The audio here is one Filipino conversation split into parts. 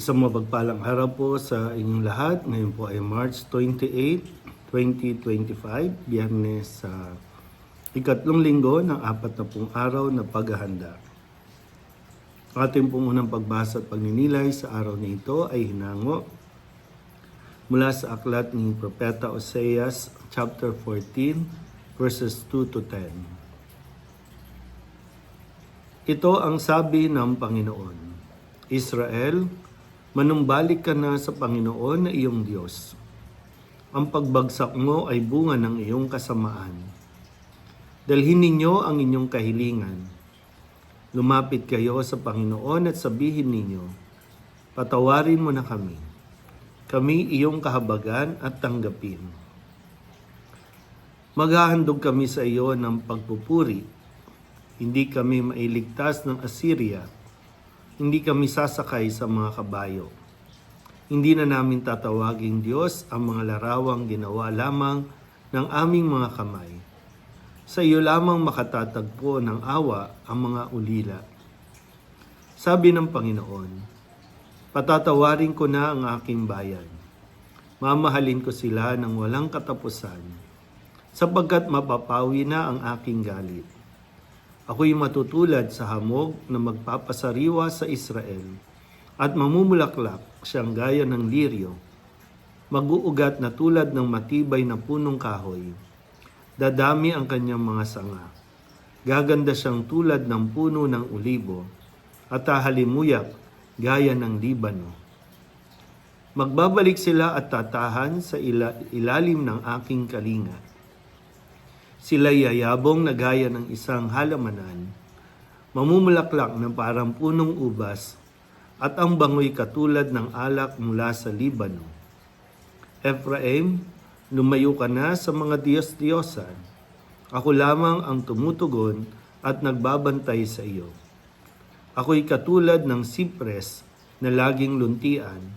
Isang mapagpalang araw po sa inyong lahat. Ngayon po ay March 28, 2025, biyernes sa ikatlong linggo ng apat na pong araw na paghahanda. Ating pong unang pagbasa at pagninilay sa araw na ito ay hinango mula sa aklat ni Propeta Oseas chapter 14 verses 2 to 10. Ito ang sabi ng Panginoon. Israel, manumbalik ka na sa Panginoon na iyong Diyos. Ang pagbagsak mo ay bunga ng iyong kasamaan. Dalhin ninyo ang inyong kahilingan. Lumapit kayo sa Panginoon at sabihin ninyo, Patawarin mo na kami. Kami iyong kahabagan at tanggapin. Maghahandog kami sa iyo ng pagpupuri. Hindi kami mailigtas ng Assyria hindi kami sasakay sa mga kabayo. Hindi na namin tatawaging Diyos ang mga larawang ginawa lamang ng aming mga kamay. Sa iyo lamang makatatagpo ng awa ang mga ulila. Sabi ng Panginoon, Patatawarin ko na ang aking bayan. Mamahalin ko sila ng walang katapusan, sapagkat mapapawi na ang aking galit. Ako'y matutulad sa hamog na magpapasariwa sa Israel at mamumulaklak siyang gaya ng liryo. Mag-uugat na tulad ng matibay na punong kahoy. Dadami ang kanyang mga sanga. Gaganda siyang tulad ng puno ng ulibo at hahalimuyak gaya ng Libano. Magbabalik sila at tatahan sa ila- ilalim ng aking kalinga sila yayabong na gaya ng isang halamanan, mamumulaklak ng parang punong ubas, at ang bangoy katulad ng alak mula sa Libano. Ephraim, lumayo ka na sa mga Diyos-Diyosan. Ako lamang ang tumutugon at nagbabantay sa iyo. Ako'y katulad ng sipres na laging luntian,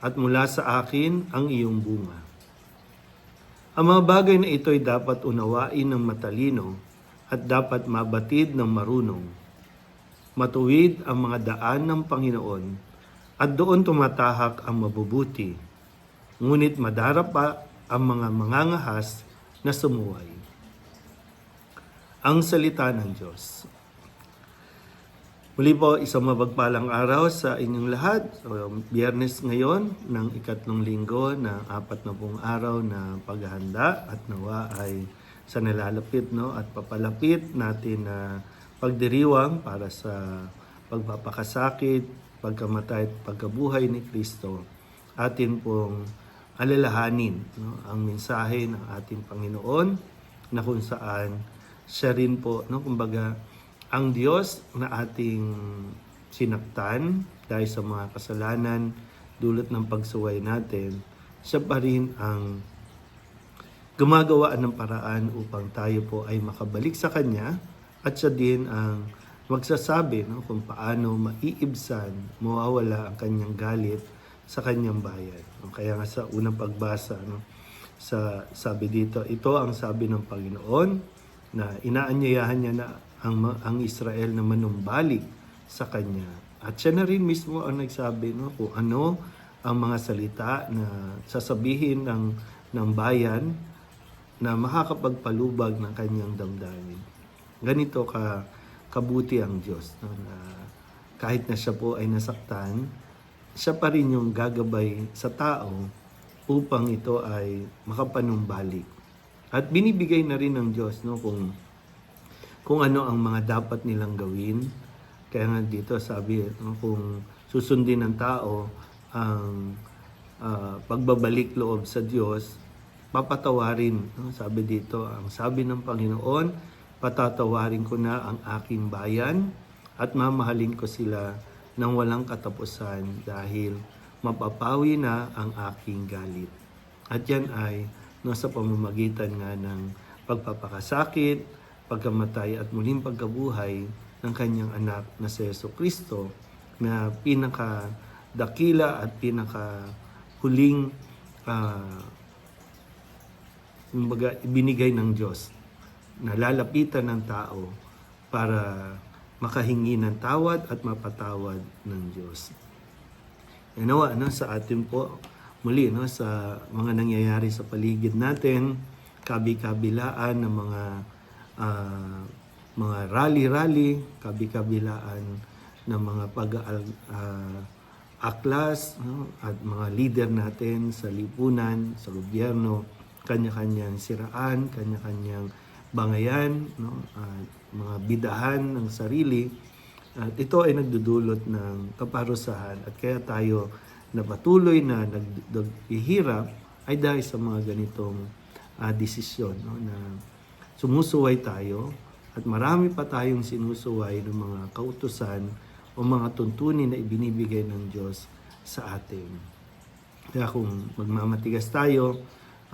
at mula sa akin ang iyong bunga. Ang mga bagay na ito ay dapat unawain ng matalino at dapat mabatid ng marunong. Matuwid ang mga daan ng Panginoon at doon tumatahak ang mabubuti. Ngunit madarapa ang mga mangangahas na sumuway. Ang salita ng Diyos. Muli po, isang mabagpalang araw sa inyong lahat. So, biyernes ngayon ng ikatlong linggo ng apat na pong araw na paghahanda at nawa ay sa nalalapit no, at papalapit natin na pagdiriwang para sa pagpapakasakit, pagkamatay at pagkabuhay ni Kristo. Atin pong alalahanin no, ang mensahe ng ating Panginoon na kung saan siya rin po, no, kumbaga, ang Diyos na ating sinaktan dahil sa mga kasalanan dulot ng pagsuway natin, siya pa rin ang gumagawa ng paraan upang tayo po ay makabalik sa Kanya at siya din ang magsasabi no, kung paano maiibsan, mawawala ang kanyang galit sa kanyang bayan. Kaya nga sa unang pagbasa, no, sa sabi dito, ito ang sabi ng Panginoon na inaanyayahan niya na ang, ang Israel na manumbalik sa kanya. At siya na rin mismo ang nagsabi no, kung ano ang mga salita na sasabihin ng, ng bayan na makakapagpalubag ng kanyang damdamin. Ganito ka kabuti ang Diyos. No, na kahit na siya po ay nasaktan, siya pa rin yung gagabay sa tao upang ito ay makapanumbalik. At binibigay na rin ng Diyos no, kung kung ano ang mga dapat nilang gawin. Kaya nga dito sabi, kung susundin ng tao ang ah, pagbabalik loob sa Diyos, papatawarin. No? Sabi dito, ang sabi ng Panginoon, patatawarin ko na ang aking bayan at mamahalin ko sila ng walang katapusan dahil mapapawi na ang aking galit. At yan ay no, sa pamamagitan nga ng pagpapakasakit, pagkamatay at muling pagkabuhay ng kanyang anak na si Yeso Kristo na pinaka dakila at pinaka huling ah, kumbaga ibinigay ng Diyos na lalapitan ng tao para makahingi ng tawad at mapatawad ng Diyos. E nawa, no, sa atin po, muli, no, sa mga nangyayari sa paligid natin, kabi-kabilaan ng mga ah, mga rally-rally, kabi-kabilaan ng mga pag ah, no, at mga leader natin sa lipunan, sa gobyerno, kanya-kanyang siraan, kanya-kanyang bangayan, no, at mga bidahan ng sarili. At ito ay nagdudulot ng kaparusahan at kaya tayo na patuloy na nag- naghihirap ay dahil sa mga ganitong ah, desisyon no, na sumusuway tayo at marami pa tayong sinusuway ng mga kautusan o mga tuntunin na ibinibigay ng Diyos sa atin. Kaya kung magmamatigas tayo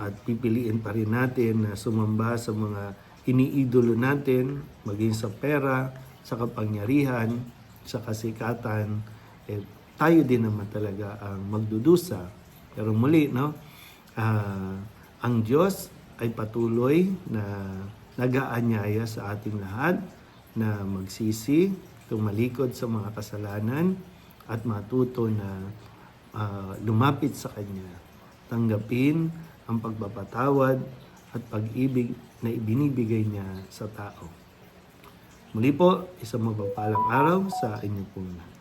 at pipiliin pa rin natin na sumamba sa mga iniidolo natin, maging sa pera, sa kapangyarihan, sa kasikatan, eh, tayo din naman talaga ang magdudusa. Pero muli, no, ah, ang Diyos ay patuloy na nag-aanyaya sa ating lahat na magsisi, tumalikod sa mga kasalanan at matuto na ah, lumapit sa Kanya. Tanggapin ang pagpapatawad at pag-ibig na ibinibigay niya sa tao. Muli po, isang mapagpalang araw sa inyo lahat.